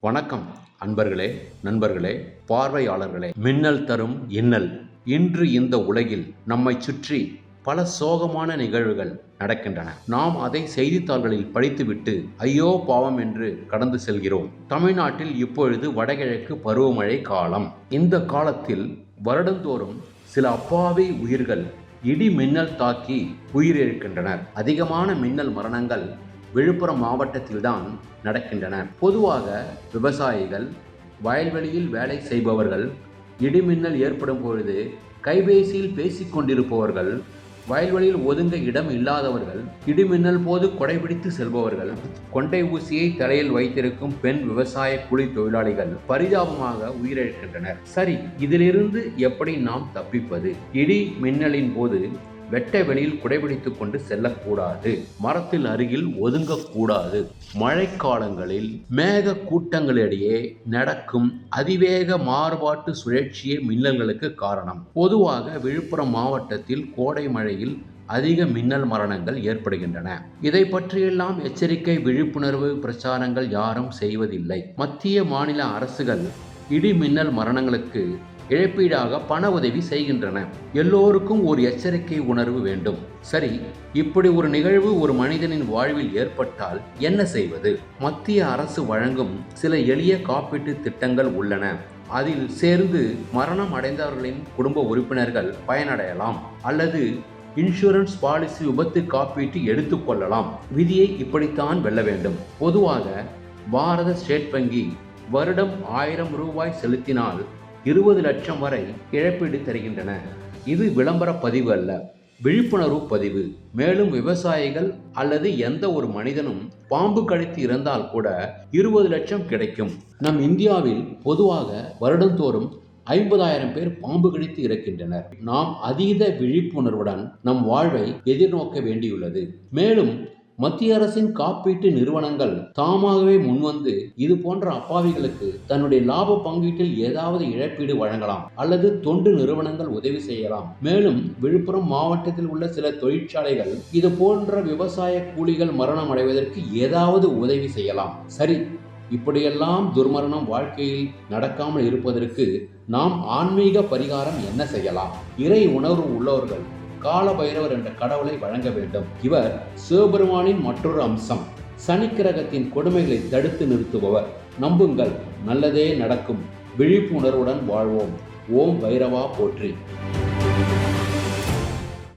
வணக்கம் அன்பர்களே நண்பர்களே பார்வையாளர்களே. மின்னல் தரும் இன்னல். இன்று இந்த உலகில் நம்மை சுற்றி பல சோகமான நிகழ்வுகள் நடக்கின்றன. நாம் அதை செய்தித்தாள்களில் படித்துவிட்டு ஐயோ பாவம் என்று கடந்து செல்கிறோம். தமிழ்நாட்டில் இப்பொழுது வடகிழக்கு பருவமழை காலம். இந்த காலத்தில் வருடந்தோறும் சில அப்பாவி உயிர்கள் இடி மின்னல் தாக்கி உயிரிழக்கின்றனர் அதிகமான மின்னல் மரணங்கள் விழுப்புரம் மாவட்டத்தில்தான் நடக்கின்றன. பொதுவாக விவசாயிகள் வயல்வெளியில் வேலை செய்பவர்கள் இடிமின்னல் ஏற்படும் பொழுது கைபேசியில் பேசிக்கொண்டிருப்பவர்கள் வயல்வெளியில் ஒதுங்க இடம் இல்லாதவர்கள் இடிமின்னல் போது கொடைபிடித்து செல்பவர்கள் கொண்டை ஊசியை தலையில் வைத்திருக்கும் பெண் விவசாய கூலி தொழிலாளிகள் பரிதாபமாக உயிரிழக்கின்றனர். சரி இதிலிருந்து எப்படி நாம் தப்பிப்பது? இடி மின்னலின் போது வெட்ட வெளியில் குடைபிடித்து கொண்டு செல்லக்கூடாது. மரத்தில் அருகில் ஒதுங்கக்கூடாது. மழைக்காலங்களில் மேக கூட்டங்களிடையே நடக்கும் அதிவேக மாறுபாட்டு சுழற்சியே மின்னல்களுக்கு காரணம். பொதுவாக விழுப்புரம் மாவட்டத்தில் கோடை மழையில் அதிக மின்னல் மரணங்கள் ஏற்படுகின்றன. இதை பற்றியெல்லாம் எச்சரிக்கை விழிப்புணர்வு பிரச்சாரங்கள் யாரும் செய்வதில்லை. மத்திய மாநில அரசுகள் இடி மின்னல் மரணங்களுக்கு இழப்பீடாக பண உதவி செய்கின்றன. எல்லோருக்கும் ஒரு எச்சரிக்கை உணர்வு வேண்டும். சரி இப்படி ஒரு நிகழ்வு ஒரு மனிதனின் வாழ்வில் ஏற்பட்டால் என்ன செய்வது? மத்திய அரசு வழங்கும் சில எளிய காப்பீட்டு திட்டங்கள் உள்ளன. அதில் சேர்ந்து மரணம் அடைந்தவர்களின் குடும்ப உறுப்பினர்கள் பயனடையலாம். அல்லது இன்சூரன்ஸ் பாலிசி விபத்து காப்பீட்டு எடுத்துக்கொள்ளலாம் விதியை இப்படித்தான் வெல்ல வேண்டும். பொதுவாக பாரத ஸ்டேட் வங்கி வருடம் ஆயிரம் ரூபாய் செலுத்தினால் இருபது லட்சம் வரை இழப்பீடு தருகின்றன. இது விளம்பர பதிவு அல்ல விழிப்புணர்வு பதிவு. மேலும் விவசாயிகள் அல்லது எந்த ஒரு மனிதனும் பாம்பு கடித்து இறந்தால் கூட இருபது லட்சம் கிடைக்கும். நம் இந்தியாவில் பொதுவாக வருடந்தோறும் ஐம்பதாயிரம் பேர் பாம்பு கடித்து இறக்கின்றனர். நாம் அதீத விழிப்புணர்வுடன் நம் வாழ்வை எதிர்நோக்க வேண்டியுள்ளது. மேலும் மத்திய அரசின் காப்பீட்டு நிறுவனங்கள் தாமாகவே முன்வந்து இது போன்ற அப்பாவிகளுக்கு தன்னுடைய லாப பங்கீட்டில் ஏதாவது இழப்பீடு வழங்கலாம் அல்லது தொண்டு நிறுவனங்கள் உதவி செய்யலாம். மேலும் விழுப்புரம் மாவட்டத்தில் உள்ள சில தொழிற்சாலைகள் இது போன்ற விவசாய கூலிகள் மரணம் அடைவதற்கு ஏதாவது உதவி செய்யலாம். சரி இப்படியெல்லாம் துர்மரணம் வாழ்க்கையில் நடக்காமல் இருப்பதற்கு நாம் ஆன்மீக பரிகாரம் என்ன செய்யலாம்? இறை உணர்வு உள்ளவர்கள் கால பைரவர் என்ற கடவுளை வழங்க வேண்டும். இவர் சிவபெருமானின் மற்றொரு அம்சம் சனி கிரகத்தின் கொடுமைகளை தடுத்து நிறுத்துபவர். நம்புங்கள் நல்லதே நடக்கும். விழிப்புணர்வுடன் வாழ்வோம். ஓம் பைரவா போற்றி.